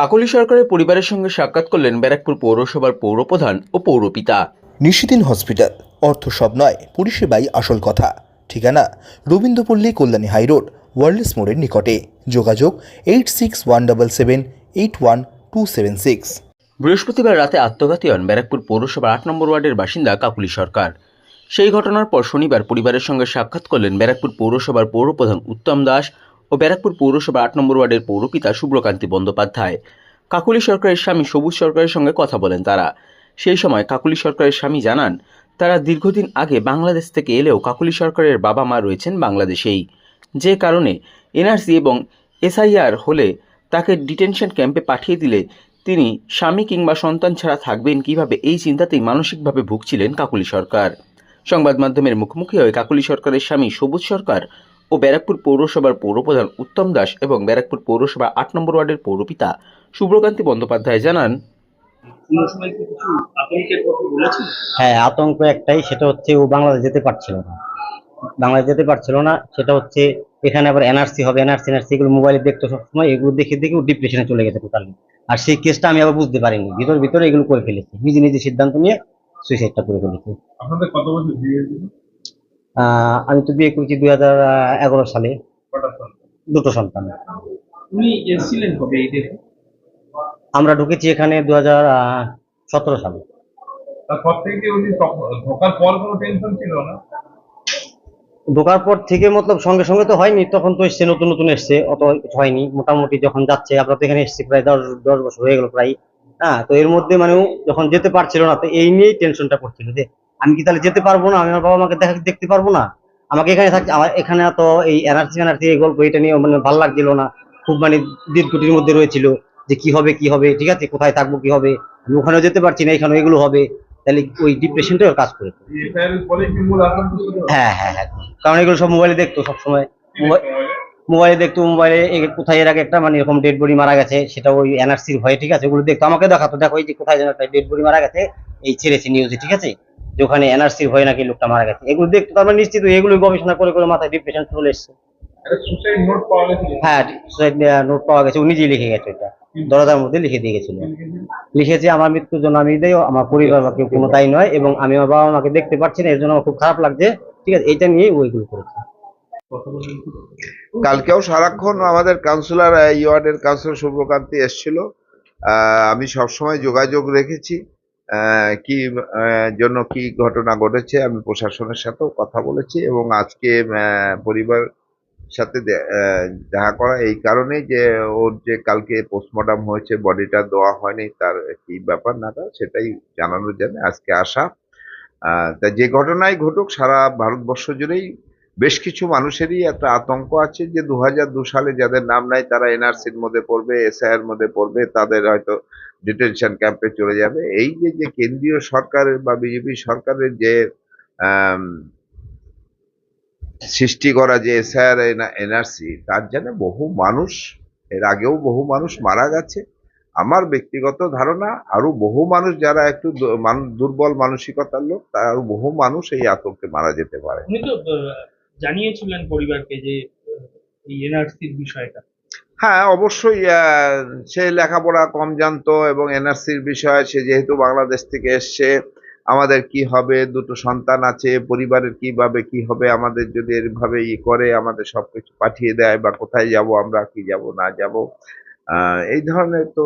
কাকলি সরকারের পরিবারের সঙ্গে সাক্ষাৎ করলেন ব্যারাকপুর পৌরসভার পৌরপ্রধান ও পৌরপিতা। নিশিদিন হসপিটাল অর্থ সব নয় পরিষেবাই আসল কথা। ঠিকানা রবীন্দ্রপল্লী কল্যাণী হাইরোড ওয়ার্ল্ডস মোড়ের নিকটে। যোগাযোগ eight six one double seven eight one two seven six. বৃহস্পতিবার রাতে আত্মঘাতী হন ব্যারাকপুর পৌরসভার আট নম্বর ওয়ার্ডের বাসিন্দা কাকুলি সরকার। সেই ঘটনার পর শনিবার পরিবারের সঙ্গে সাক্ষাৎ করলেন ব্যারাকপুর পৌরসভার পৌরপ্রধান উত্তম দাস ও ব্যারাকপুর পৌরসভার আট নম্বর ওয়ার্ডের পৌরপিতা শুভ্রকান্তি বন্দ্যোপাধ্যায়। কাকুলি সরকারের স্বামী সবুজ সরকারের সঙ্গে কথা বলেন তারা। সেই সময় কাকুলি সরকারের স্বামী জানান, তারা দীর্ঘদিন আগে বাংলাদেশ থেকে এলেও কাকুলি সরকারের বাবা মা রয়েছেন বাংলাদেশেই। যে কারণে এনআরসি এবং এসআইআর হলে তাকে ডিটেনশন ক্যাম্পে পাঠিয়ে দিলে তিনি স্বামী কিংবা সন্তান ছাড়া থাকবেন কীভাবে এই চিন্তাতেই মানসিকভাবে ভুগছিলেন কাকুলি সরকার। সংবাদ মাধ্যমের মুখোমুখি হয়ে কাকুলি সরকারের স্বামী সবুজ সরকার ও ব্যারাকপুর পৌরসভার পৌরপ্রধান উত্তম দাস এবং ব্যারাকপুর পৌরসভা আট নম্বর ওয়ার্ডের পৌরপিতা শুভ্রকান্তি বন্দ্যোপাধ্যায় জানান। কোনো সময় কি কিছু আতঙ্কের কথা বলেছেন? হ্যাঁ আতঙ্ক একটাই সেটা হচ্ছে ও বাংলাদেশ যেতে পারছিল না। বাংলাদেশ যেতে পারছিল না সেটা হচ্ছে এখানে আবার এনআরসি হবে এনআরসি এনআরসি এগুলো মোবাইলে দেখতো সবসময় এগুলো দেখে দেখে ও ডিপ্রেশনে চলে গেছে টোটালি আর সেই কেসটা আমি আবার বুঝতে পারিনি। ভিতর ভিতরে এগুলো করে ফেলেছি। নিজে নিজে সিদ্ধান্ত নিয়ে সুইসাইডটা করে ফেলেছি। আপনাদের কত বছর আমি তো বিয়ে করেছি দুই হাজার এগারো সালে। দুটো সন্তান। আমরা ঢুকেছি এখানে দু হাজার সতেরো সালে। তারপর থেকে উনি তখন- ঢোকার পর কোনো টেনশন ছিল না? ঢোকার পর থেকে মতলব সঙ্গে সঙ্গে তো হয়নি তখন তো এসছে নতুন নতুন এসছে অত হয়নি। মোটামুটি যখন যাচ্ছে আমরা তো এখানে এসছি প্রায় দশ দশ বছর হয়ে গেল প্রায়। হ্যাঁ তো এর মধ্যে মানে যখন যেতে পারছিল না তো এই নিয়েই টেনশনটা করছিল যে আমি কি তাহলে যেতে পারব না? আমি আমার বাবা মাকে দেখা দেখতে পারব না? আমাকে এখানে থাকতে আমার এখানে তো এই এনআরসি এনআরসি এই গল্প এটা নিয়ে মানে ভালো লাগছিল না। খুব মানে দীর্ঘটির মধ্যে রয়েছিল যে কি হবে কি হবে, ঠিক আছে? কোথায় থাকব, কি হবে? আমি ওখানেও যেতে পারছি না এখানে এগুলো হবে। তাহলে ওই ডিপ্রেশনটা ওর কাজ করেছে এফআইআর পরে কি মূল আতঙ্ক ছিল হ্যাঁ হ্যাঁ হ্যাঁ। কারণ এগুলো সব মোবাইলে দেখতো সবসময়। মোবাইলে দেখতো মোবাইলে কোথায় এর আগে একটা মানে এরকম ডেড বডি মারা গেছে, সেটা ওই এনআরসির ভয়ে, ঠিক আছে? ওগুলো দেখতো। আমাকে দেখাতো, দেখো এই যে কোথায় যেন একটা ডেড বডি মারা গেছে, এই ছেড়েছে নিউজে ঠিক আছে? যে ওখানে এনআরসির ভয়ে নাকি লোকটা মারা গেছে। এগুলো দেখতে তার মানে নিশ্চিত এগুলো গবেষণা করে করে মাথায় ডিপ্রেশন চলে এসছে। হ্যাঁ সুসাইড নোট পাওয়া গেছে। নিজেই লিখে গেছে এটা দরজার মধ্যে লিখে দিয়ে গেছিল। লিখেছে আমার মৃত্যুর জন্য আমি দেয় আমার পরিবার বা কেউ কোনো দায়ী নয় এবং আমি আমার বাবা মাকে দেখতে পাচ্ছি না এর জন্য আমার খুব খারাপ লাগছে। ঠিক আছে এটা নিয়েই ওইগুলো করেছে। কালকেও সারাক্ষণ আমাদের কাউন্সিলর এই ওয়ার্ডের কাউন্সিলর শুভকান্তি এসেছিল। আহ, আমি সবসময় যোগাযোগ রেখেছি। কি জন্য কি ঘটনা ঘটেছে আমি প্রশাসনের সাথেও কথা বলেছি এবং আজকে পরিবার সাথে দেখা করা এই কারণে যে ওর যে কালকে পোস্টমর্টম হয়েছে বডিটা দেওয়া হয়নি, তার কি ব্যাপার না তা সেটাই জানানোর জন্য আজকে আসা। তা যে ঘটনাই ঘটুক, সারা ভারতবর্ষ জুড়েই বেশ কিছু মানুষেরই একটা আতঙ্ক আছে যে দু দু সালে যাদের নাম নাই তারা এনআরসির মধ্যে পড়বে এসআইয়ের মধ্যে পড়বে, তাদের হয়তো ডিটেনশন ক্যাম্পে চলে যাবে। এই যে যে কেন্দ্রীয় সরকারের বা বিজেপি সরকারের যে সৃষ্টি করা যে এসআইআর এনআরসি, তার জন্য বহু মানুষ, এর আগেও বহু মানুষ মারা গেছে। আমার ব্যক্তিগত ধারণা, আরও বহু মানুষ যারা একটু দুর্বল মানসিকতার লোক, তারা আরও বহু মানুষ এই আতঙ্কে মারা যেতে পারে। জানিয়েছিলেন পরিবারকে যে এই এনআরসির বিষয়টা? হ্যাঁ অবশ্যই আহ, সে লেখাপড়া কম জানতো এবং এনআরসির বিষয়ে সে যেহেতু বাংলাদেশ থেকে এসছে আমাদের কি হবে দুটো সন্তান আছে পরিবারের কীভাবে কি হবে আমাদের যদি এভাবে ই করে আমাদের সবকিছু পাঠিয়ে দেয় বা কোথায় যাব আমরা কি যাব না যাব আহ, এই ধরনের তো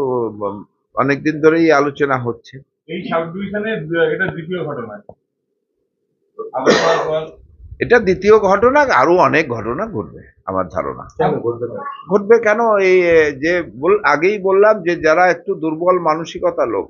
অনেকদিন ধরেই আলোচনা হচ্ছে। এই সাব ডিভিশনে এটা দ্বিতীয় ঘটনা। এটা দ্বিতীয় ঘটনা আরও অনেক ঘটনা ঘটবে আমার ধারণা। ঘটবে কেন? এই যে আগেই বললাম যে যারা একটু দুর্বল মানসিকতা লোক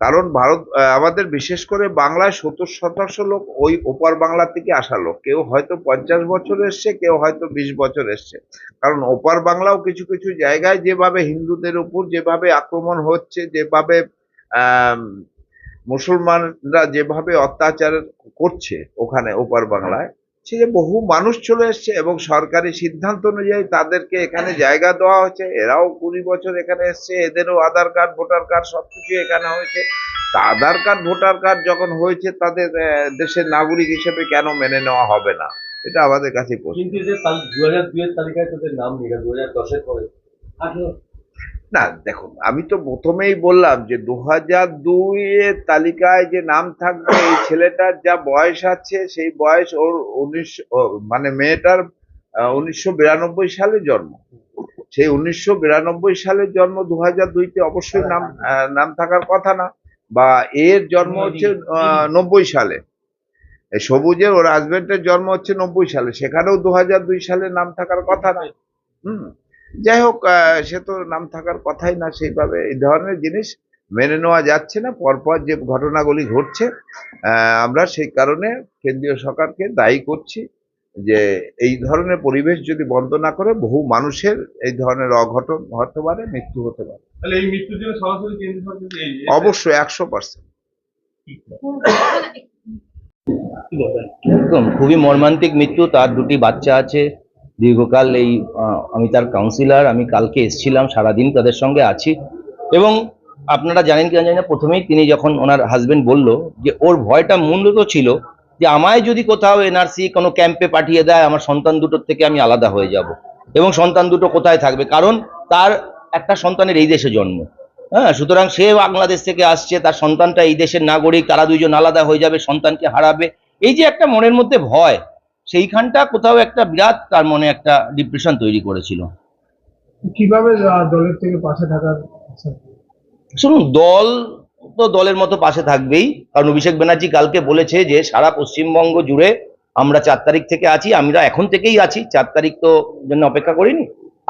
কারণ ভারত আমাদের বিশেষ করে বাংলায় সত্তর শতাংশ লোক ওই ওপার বাংলা থেকে আসা লোক। কেউ হয়তো পঞ্চাশ বছর এসছে কেউ হয়তো বিশ বছর এসছে। কারণ ওপার বাংলাও কিছু কিছু জায়গায় যেভাবে হিন্দুদের উপর যেভাবে আক্রমণ হচ্ছে যেভাবে মুসলমানরা যেভাবে অত্যাচার করছে ওখানে ওপার বাংলায় সে যে বহু মানুষ চলে এসছে এবং সরকারি সিদ্ধান্ত অনুযায়ী তাদেরকে এখানে জায়গা দেওয়া হয়েছে। এরাও কুড়ি বছর এখানে এসছে। এদেরও আধার কার্ড ভোটার কার্ড সবকিছু এখানে হয়েছে। তা আধার কার্ড ভোটার কার্ড যখন হয়েছে তাদের দেশের নাগরিক হিসেবে কেন মেনে নেওয়া হবে না? এটা আমাদের কাছে প্রশ্ন। কিন্তু যে দু হাজার দুইয়ের তালিকায় তোদের নাম নেই দু হাজার দশের পরে। আঠারো। না দেখুন আমি তো প্রথমেই বললাম যে দু হাজার দুই এর তালিকায় যে নাম থাকবে এই ছেলেটার যা বয়স আছে সেই বয়স ওর উনিশ মানে মেয়েটার উনিশশো বিরানব্বই সালে জন্ম। সেই উনিশশো বিরানব্বই সালের জন্ম দু হাজার দুইতে অবশ্যই নাম নাম থাকার কথা না বা এর জন্ম হচ্ছে নব্বই সালে। সবুজের ওর হাজবেন্ডের জন্ম হচ্ছে নব্বই সালে সেখানেও দু হাজার দুই সালে নাম থাকার কথা না। হুম। যাই হোক আহ, সে তো নাম থাকার কথাই না সেইভাবে এই ধরনের জিনিস মেনে নেওয়া যাচ্ছে না। পরপর যে ঘটনাগুলি ঘটছে আহ, আমরা সেই কারণে কেন্দ্রীয় সরকারকে দায়ী করছি যে এই ধরনের পরিবেশ যদি বন্ধ না করে বহু মানুষের এই ধরনের অঘটন হতে পারে মৃত্যু হতে পারে। এই মৃত্যুর জন্য সরাসরি কেন্দ্র সরকার এই অবশ্যই একশো পার্সেন্ট। একদম খুবই মর্মান্তিক মৃত্যু তার দুটি বাচ্চা আছে। দীর্ঘকাল এই আমি তার কাউন্সিলর আমি কালকে এসেছিলাম, সারাদিন তাদের সঙ্গে আছি। এবং আপনারা জানেন কি না জানি না, প্রথমেই তিনি যখন ওনার হাজবেন্ড বলল যে, ওর ভয়টা মূলত ছিল যে, আমায় যদি কোথাও এনআরসি কোনো ক্যাম্পে পাঠিয়ে দেয়, আমার সন্তান দুটোর থেকে আমি আলাদা হয়ে যাব। এবং সন্তান দুটো কোথায় থাকবে? কারণ তার একটা সন্তানের এই দেশে জন্ম। হ্যাঁ সুতরাং সে বাংলাদেশ থেকে আসছে, তার সন্তানটা এই দেশের নাগরিক, তারা দুইজন আলাদা হয়ে যাবে, সন্তানকে হারাবে। এই যে একটা মনের মধ্যে ভয় সেইখানটা কোথাও একটা বিরাট তার মনে একটা ডিপ্রেশন তৈরি করেছিল। কীভাবে দলের থেকে পাশে থাকার শুনুন দল তো দলের মতো পাশে থাকবেই। কারণ অভিষেক ব্যানার্জি কালকে বলেছে যে সারা পশ্চিমবঙ্গ জুড়ে আমরা চার তারিখ থেকে আছি আমরা এখন থেকেই আছি। চার তারিখ তো জন্য অপেক্ষা করিনি।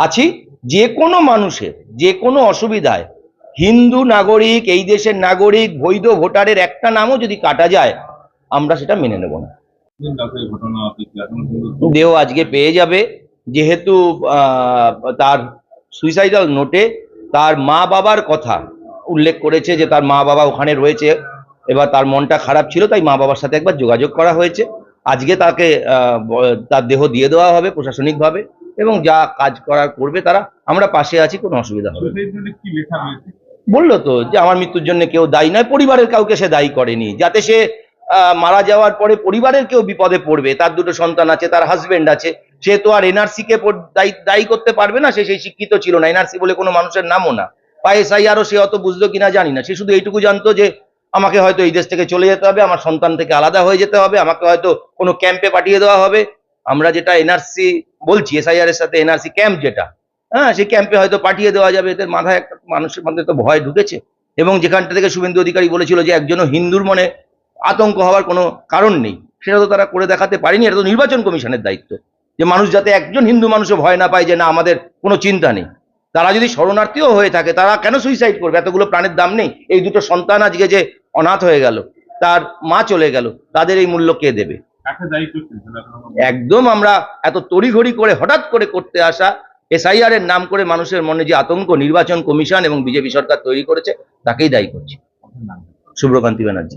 আছি যে কোনো মানুষের যে কোনো অসুবিধায়। হিন্দু নাগরিক এই দেশের নাগরিক বৈধ ভোটারের একটা নামও যদি কাটা যায় আমরা সেটা মেনে নেব না। দেহ আজকে পেয়ে যাবে। যেহেতু তার সুইসাইডাল নোটে তার মা বাবার কথা উল্লেখ করেছে যে তার মা বাবা ওখানে রয়েছে। এবার তার মনটা খারাপ ছিল তাই মা বাবার সাথে একবার যোগাযোগ করা হয়েছে। আজকে তাকে তার দেহ দিয়ে দেওয়া হবে প্রশাসনিকভাবে এবং যা কাজ করার করবে তারা আমরা পাশে আছি কোনো অসুবিধা হবে বলল তো যে আমার মৃত্যুর জন্য কেউ দায়ী নয় পরিবারের কাউকে সে দায়ী করেনি। যাতে সে মারা যাওয়ার পরে পরিবারের কেউ বিপদে পড়বে, তার দুটো সন্তান আছে, তার হাজবেন্ড আছে, সে তো আর এনআরসি কে দায়ী করতে পারবে না, সে সেই শিক্ষিত ছিল না এনআরসি বলে কোনো মানুষের নামও না। বা এসআইআরও সে অত বুঝলো কিনা জানি না, সে শুধু এইটুকু জানতো যে আমাকে হয়তো এই দেশ থেকে চলে যেতে হবে, আমার সন্তান থেকে আলাদা হয়ে যেতে হবে, আমাকে হয়তো কোনো ক্যাম্পে পাঠিয়ে দেওয়া হবে। আমরা যেটা এনআরসি বলছি এসআইআর এর সাথে এনআরসি ক্যাম্প যেটা হ্যাঁ সেই ক্যাম্পে হয়তো পাঠিয়ে দেওয়া যাবে, এদের মাথায় একটা মানুষের মধ্যে তো ভয় ঢুকেছে। এবং যেখানটা থেকে শুভেন্দু অধিকারী বলেছিল যে একজনও হিন্দুর মনে আতঙ্ক হওয়ার কোনো কারণ নেই। সেটা তো তারা করে দেখাতে পারেনি এটা তো নির্বাচন কমিশনের দায়িত্ব। যে মানুষ যাতে একজন হিন্দু মানুষও ভয় না পায় যে না আমাদের কোনো চিন্তা নেই। তারা যদি শরণার্থীও হয়ে থাকে তারা কেন সুইসাইড করবে? এতগুলো প্রাণের দাম নেই। এই দুটো সন্তান আজকে যে অনাথ হয়ে গেল তার মা চলে গেল তাদের এই মূল্য কে দেবে? একদম আমরা এত তড়িঘড়ি করে হঠাৎ করে করতে আসা এসআইআর এর নাম করে মানুষের মনে যে আতঙ্ক নির্বাচন কমিশন এবং বিজেপি সরকার তৈরি করেছে তাকেই দায়ী করছি। Shubhrakanti Banerjee.